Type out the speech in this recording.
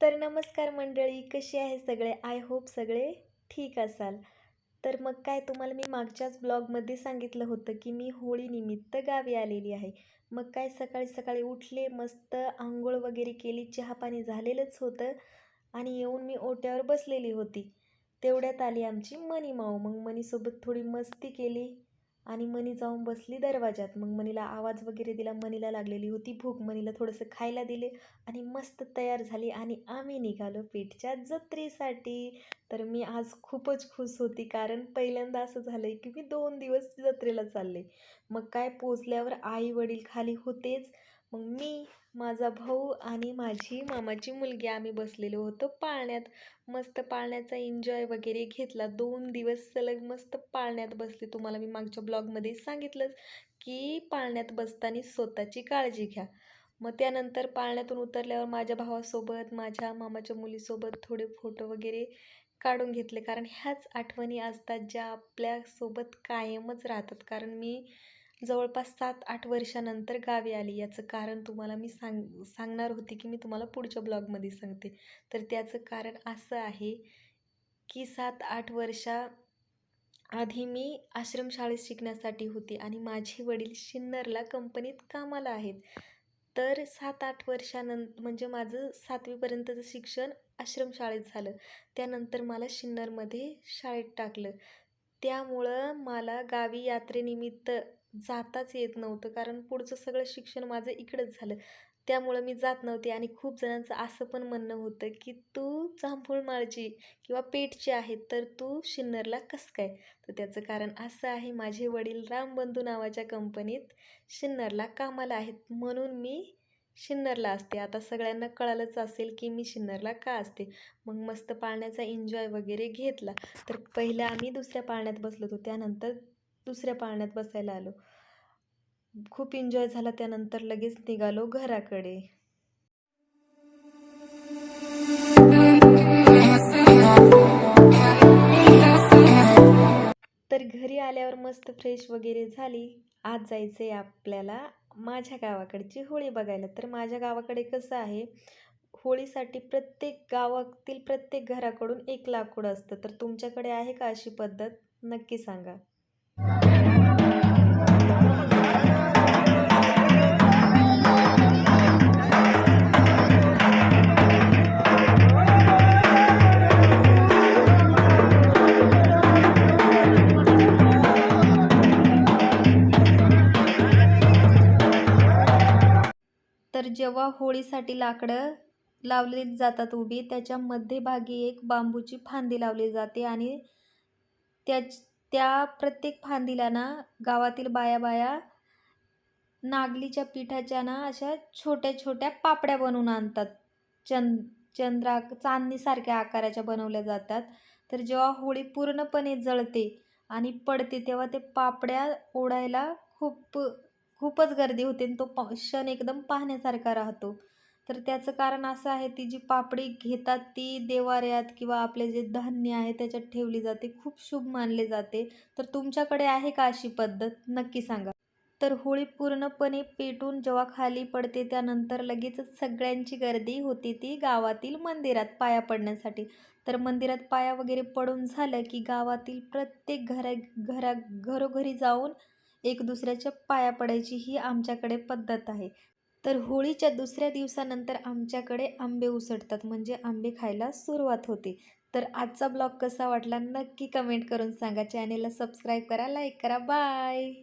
तर नमस्कार मंडळी कशी आहे सगळे? आय होप सगळे ठीक असाल. तर मग काय तुम्हाला मी मागच्याच ब्लॉगमध्ये सांगितलं होतं की मी होळीनिमित्त गावी आलेली आहे. मग काय सकाळी सकाळी उठले मस्त आंघोळ वगैरे केली चहापाणी झालेलंच होतं आणि येऊन मी ओट्यावर बसलेली होती. तेवढ्यात आली आमची मनी माऊ मग मनीसोबत थोडी मस्ती केली. आणि मनी जाऊन बसली दरवाजात मग मनीला आवाज वगैरे दिला. मनीला लागलेली होती भूक. मनीला थोडंसं खायला दिले आणि मस्त तयार झाली आणि आम्ही निघालो पेठच्या जत्रेसाठी. तर मी आज खूपच खुश होती कारण पहिल्यांदा असं झालं आहे की मी दोन दिवस जत्रेला चालले. मग काय पोचल्यावर आई वडील खाली होतेच. मग मी माझा भाऊ आणि माझी मामाची मुलगी आम्ही बसलेलो होतो पाळण्यात. मस्त पाळण्याचा एन्जॉय वगैरे घेतला. दोन दिवस सलग मस्त पाळण्यात बसले. तुम्हाला मी मागच्या ब्लॉगमध्ये सांगितलंच की पाळण्यात बसताना स्वतःची काळजी घ्या. मग त्यानंतर पाळण्यातून उतरल्यावर माझ्या भावासोबत माझ्या मामाच्या मुलीसोबत थोडे फोटो वगैरे काढून घेतले. कारण ह्याच आठवणी असतात ज्या आपल्यासोबत कायमच राहतात. कारण मी जवळपास सात आठ वर्षानंतर गावी आली. याचं कारण तुम्हाला मी सांग सांगणार होते की मी तुम्हाला पुढच्या ब्लॉगमध्ये सांगते. तर त्याचं कारण असं आहे की सात आठ वर्षा आधी मी आश्रमशाळेत शिकण्यासाठी होती आणि माझे वडील शिन्नरला कंपनीत कामाला आहेत. तर सात आठ वर्षानं म्हणजे माझं सातवीपर्यंतचं शिक्षण आश्रमशाळेत झालं. त्यानंतर मला शिन्नरमध्ये शाळेत टाकलं. त्यामुळं मला गावी यात्रेनिमित्त जाताच येत नव्हतं. कारण पुढचं सगळं शिक्षण माझं इकडंच झालं. त्यामुळं मी जात नव्हते आणि खूप जणांचं असं पण म्हणणं होतं की तू जांभूळमाळची किंवा पेठची आहे तर तू शिन्नरला कसं काय? तर त्याचं कारण असं आहे माझे वडील रामबंधू नावाच्या कंपनीत शिन्नरला कामाला आहेत. म्हणून मी शिन्नरला असते. आता सगळ्यांना कळालंच असेल की मी शिन्नरला का असते? मग मस्त पाळण्याचा एन्जॉय वगैरे घेतला. तर पहिलं आम्ही दुसऱ्या पाळण्यात बसलो होतो. त्यानंतर दुसऱ्या पाळण्यात बसायला आलो. खूप एन्जॉय झाला त्यानंतर लगेच निघालो घराकडे. तर घरी आल्यावर मस्त फ्रेश वगैरे झाली. आज जायचं आहे आपल्याला माझ्या गावाकडची होळी बघायला. तर माझ्या गावाकडे कसं आहे होळीसाठी प्रत्येक गावातील प्रत्येक घराकडून एक लाकूड असतं. तर तुमच्याकडे आहे का अशी पद्धत? नक्की सांगा. तर जेव्हा होळीसाठी लाकडं लावली जातात उभी त्याच्या मध्यभागी एक बांबूची फांदी लावली जाते आणि त्या त्या प्रत्येक फांदीला ना गावातील बाया बाया नागलीच्या पिठाच्या ना अशा छोट्या छोट्या पापड्या बनवून आणतात. चंद चंद्रा चांदणीसारख्या आकाराच्या बनवल्या जातात. तर जेव्हा होळी पूर्णपणे जळते आणि पडते तेव्हा ते पापड्या ओढायला खूप खूपच गर्दी होते आणि तो प क्षण एकदम पाहण्यासारखा राहतो. तर त्याचं कारण असं आहे ती जी पापडी घेतात ती देवाऱ्यात किंवा आपले जे धान्य आहे त्याच्यात ठेवली जाते खूप शुभ मानले जाते. तर तुमच्याकडे आहे का अशी पद्धत? नक्की सांगा. तर होळी पूर्णपणे पेटून जेव्हा खाली पडते त्यानंतर लगेचच सगळ्यांची गर्दी होती ती गावातील मंदिरात पाया पडण्यासाठी. तर मंदिरात पाया वगैरे पडून झालं की गावातील प्रत्येक घरा घरा घरोघरी जाऊन एक दुसऱ्याच्या पाया पडायची ही आमच्याकडे पद्धत आहे. तर होळीच्या दुसऱ्या दिवसानंतर आमच्याकडे आंबे उसटतात म्हणजे आंबे खायला सुरुवात होते. तर आजचा ब्लॉग कसा वाटला नक्की कमेंट करून सांगा. चॅनेलला सबस्क्राईब करा लाईक करा. बाय!